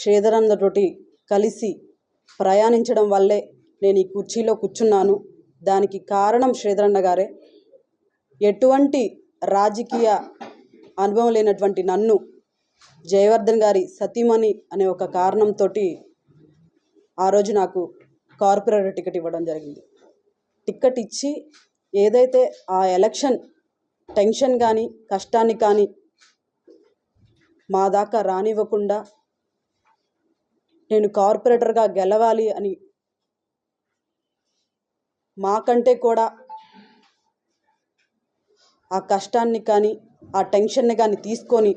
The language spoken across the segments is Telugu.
శ్రీధరన్నతోటి కలిసి ప్రయాణించడం వల్లే నేను ఈ కుర్చీలో కూర్చున్నాను. దానికి కారణం శ్రీధరన్న గారే. ఎటువంటి రాజకీయ అనుభవం లేనటువంటి నన్ను జయవర్ధన్ గారి సతీమణి అనే ఒక కారణంతో ఆ రోజు నాకు కార్పొరేటర్ టికెట్ ఇవ్వడం జరిగింది. టికెట్ ఇచ్చి ఏదైతే ఆ ఎలక్షన్ టెన్షన్ కానీ కష్టాన్ని కానీ మా దాకా రానివ్వకుండా నేను కార్పొరేటర్గా గెలవాలి అని మాకంటే కూడా ఆ కష్టాన్ని కానీ ఆ టెన్షన్ని కానీ తీసుకొని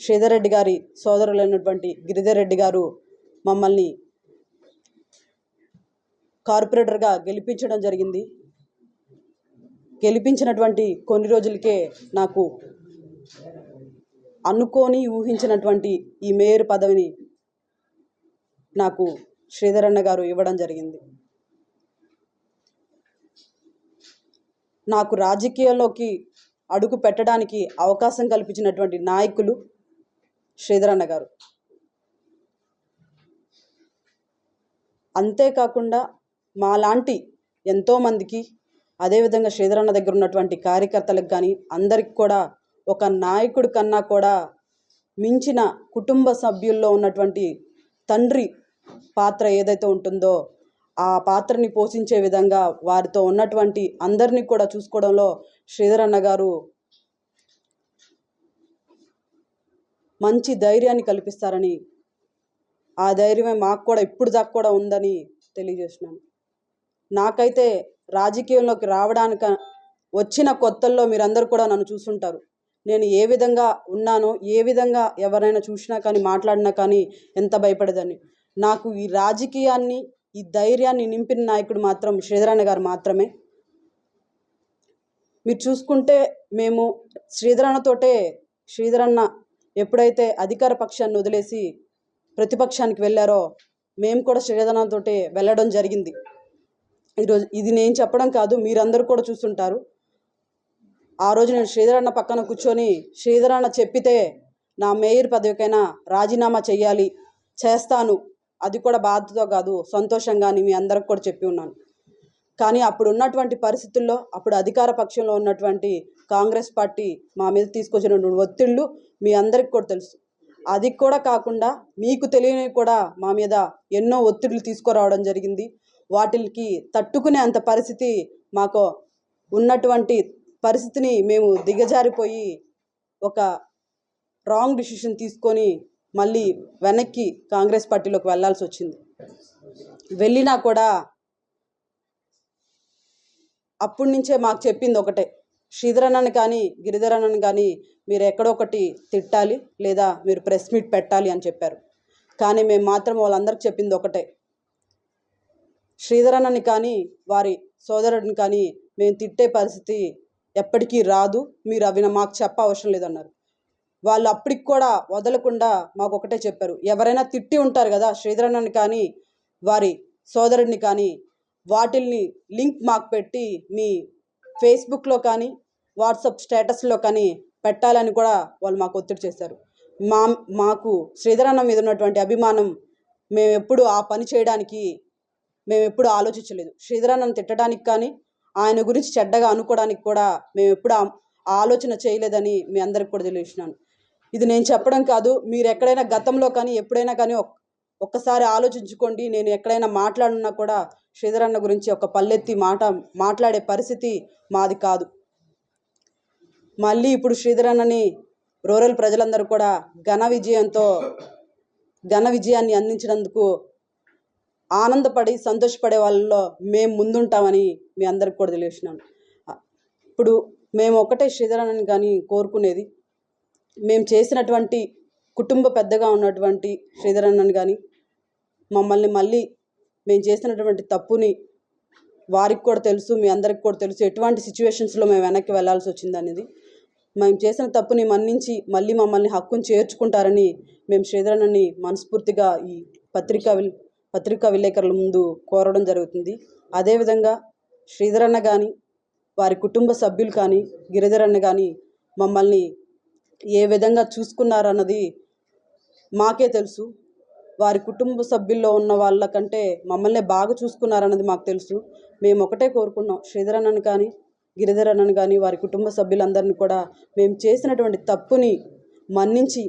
శ్రీధర్ రెడ్డి గారి సోదరులైనటువంటి గిరిధర్ రెడ్డి గారు మమ్మల్ని కార్పొరేటర్గా గెలిపించడం జరిగింది. గెలిపించినటువంటి కొన్ని రోజులకే నాకు అనుకోని ఊహించినటువంటి ఈ మేయర్ పదవిని నాకు శ్రీధరన్న గారు ఇవ్వడం జరిగింది. నాకు రాజకీయాల్లోకి అడుగు పెట్టడానికి అవకాశం కల్పించినటువంటి నాయకులు శ్రీధరన్న గారు. అంతేకాకుండా మాలాంటి ఎంతోమందికి అదేవిధంగా శ్రీధరన్న దగ్గర ఉన్నటువంటి కార్యకర్తలకు కానీ అందరికి కూడా ఒక నాయకుడి కన్నా కూడా మించిన కుటుంబ సభ్యుల్లో ఉన్నటువంటి తండ్రి పాత్ర ఏదైతే ఉంటుందో ఆ పాత్రని పోషించే విధంగా వారితో ఉన్నటువంటి అందరినీ కూడా చూసుకోవడంలో శ్రీధరన్న గారు మంచి ధైర్యాన్ని కల్పిస్తారని ఆ ధైర్యమే మాకు కూడా ఇప్పుడు దాకా కూడా ఉందని తెలియజేస్తున్నాను. నాకైతే రాజకీయంలోకి రావడానిక వచ్చిన కొత్తల్లో మీరందరూ కూడా నన్ను చూసుంటారు. నేను ఏ విధంగా ఉన్నానో ఏ విధంగా ఎవరైనా చూసినా కానీ మాట్లాడినా కానీ ఎంత భయపడేదాన్ని? నాకు ఈ రాజకీయాన్ని ఈ ధైర్యాన్ని నింపిన నాయకుడు మాత్రం శ్రీధరన్న గారు మాత్రమే. మీరు చూసుకుంటే మేము శ్రీధరన్నతోటే శ్రీధరన్న ఎప్పుడైతే అధికార పక్షాన్ని వదిలేసి ప్రతిపక్షానికి వెళ్ళారో మేము కూడా శ్రీధరన్నతోటే వెళ్ళడం జరిగింది. ఈరోజు ఇది నేను చెప్పడం కాదు మీరందరూ కూడా చూస్తుంటారు. ఆ రోజు నేను శ్రీధరన్న పక్కన కూర్చొని శ్రీధరన్న చెప్పితే నా మేయర్ పదవికైనా రాజీనామా చేయాలి చేస్తాను. అది కూడా బాధతో కాదు సంతోషంగా అని మీ అందరికి కూడా చెప్పి ఉన్నాను. కానీ అప్పుడు ఉన్నటువంటి పరిస్థితుల్లో అప్పుడు అధికార పక్షంలో ఉన్నటువంటి కాంగ్రెస్ పార్టీ మా మీద తీసుకొచ్చినటువంటి ఒత్తిళ్ళు మీ అందరికి కూడా తెలుసు. అది కూడా కాకుండా మీకు తెలియని కూడా మా మీద ఎన్నో ఒత్తిళ్ళు తీసుకురావడం జరిగింది. వాటికి తట్టుకునే అంత పరిస్థితి మాకు ఉన్నటువంటి పరిస్థితిని మేము దిగజారిపోయి ఒక రాంగ్ డిసిషన్ తీసుకొని మళ్ళీ వెనక్కి కాంగ్రెస్ పార్టీలోకి వెళ్ళాల్సి వచ్చింది. వెళ్ళినా కూడా అప్పటి నుంచే మాకు చెప్పింది ఒకటే శ్రీధరన్నని కానీ గిరిధరన్నని కానీ మీరు ఎక్కడో ఒకటి తిట్టాలి లేదా మీరు ప్రెస్ మీట్ పెట్టాలి అని చెప్పారు. కానీ మేము మాత్రం వాళ్ళందరికీ చెప్పింది ఒకటే శ్రీధరన్నని కానీ వారి సోదరుడిని కానీ మేము తిట్టే పరిస్థితి ఎప్పటికీ రాదు మీరు అవి మాకు చెప్ప అవసరం లేదన్నారు. వాళ్ళు అప్పటికి కూడా వదలకుండా మాకు ఒకటే చెప్పారు. ఎవరైనా తిట్టి ఉంటారు కదా శ్రీధరన్నని కానీ వారి సోదరుడిని కానీ వాటిల్ని లింక్ మాకు పెట్టి మీ ఫేస్బుక్లో కానీ వాట్సాప్ స్టేటస్లో కానీ పెట్టాలని కూడా వాళ్ళు మాకు ఒత్తిడి చేశారు. మా మాకు శ్రీధరన్న మీద ఉన్నటువంటి అభిమానం మేము ఎప్పుడు ఆ పని చేయడానికి మేము ఎప్పుడు ఆలోచించలేదు. శ్రీధరన్నను తిట్టడానికి కానీ ఆయన గురించి చెడ్డగా అనుకోవడానికి కూడా మేము ఎప్పుడు ఆ ఆలోచన చేయలేదని మీ అందరికి కూడా తెలియజేసినాను ఇది నేను చెప్పడం కాదు మీరు ఎక్కడైనా గతంలో కానీ ఎప్పుడైనా కానీ ఒక్- ఒక్కసారి ఆలోచించుకోండి. నేను ఎక్కడైనా మాట్లాడున్నా కూడా శ్రీధరన్న గురించి ఒక పల్లెత్తి మాట మాట్లాడే పరిస్థితి మాది కాదు. మళ్ళీ ఇప్పుడు శ్రీధరన్నని రూరల్ ప్రజలందరూ కూడా ఘన విజయంతో ఘన విజయాన్ని అందించినందుకు ఆనందపడి సంతోషపడే వాళ్ళలో మేము ముందుంటామని మీ అందరికి కూడా తెలియజేసినాను ఇప్పుడు మేము ఒకటే శ్రీధరన్నని కానీ కోరుకునేది మేము చేసినటువంటి కుటుంబ పెద్దగా ఉన్నటువంటి శ్రీధరన్నని కానీ మమ్మల్ని మళ్ళీ మేము చేసినటువంటి తప్పుని వారికి కూడా తెలుసు మీ అందరికి కూడా తెలుసు ఎటువంటి సిచ్యువేషన్స్లో మేము వెనక్కి వెళ్ళాల్సి వచ్చింది అనేది మేము చేసిన తప్పుని మన్నించి మళ్ళీ మమ్మల్ని హక్కును చేర్చుకుంటారని మేము శ్రీధరన్నని మనస్ఫూర్తిగా ఈ పత్రికా విల్ పత్రికా విలేకరుల ముందు కోరడం జరుగుతుంది. అదేవిధంగా శ్రీధరన్న కానీ వారి కుటుంబ సభ్యులు కానీ గిరిధరన్న కానీ మమ్మల్ని ఏ విధంగా చూసుకున్నారన్నది మాకే తెలుసు. వారి కుటుంబ సభ్యుల్లో ఉన్న వాళ్ళకంటే మమ్మల్ని బాగా చూసుకున్నారన్నది మాకు తెలుసు. మేము ఒకటే కోరుకున్నాం. శ్రీధరన్నను కానీ గిరిధరన్నను కానీ వారి కుటుంబ సభ్యులందరినీ కూడా మేము చేసినటువంటి తప్పుని మన్నించి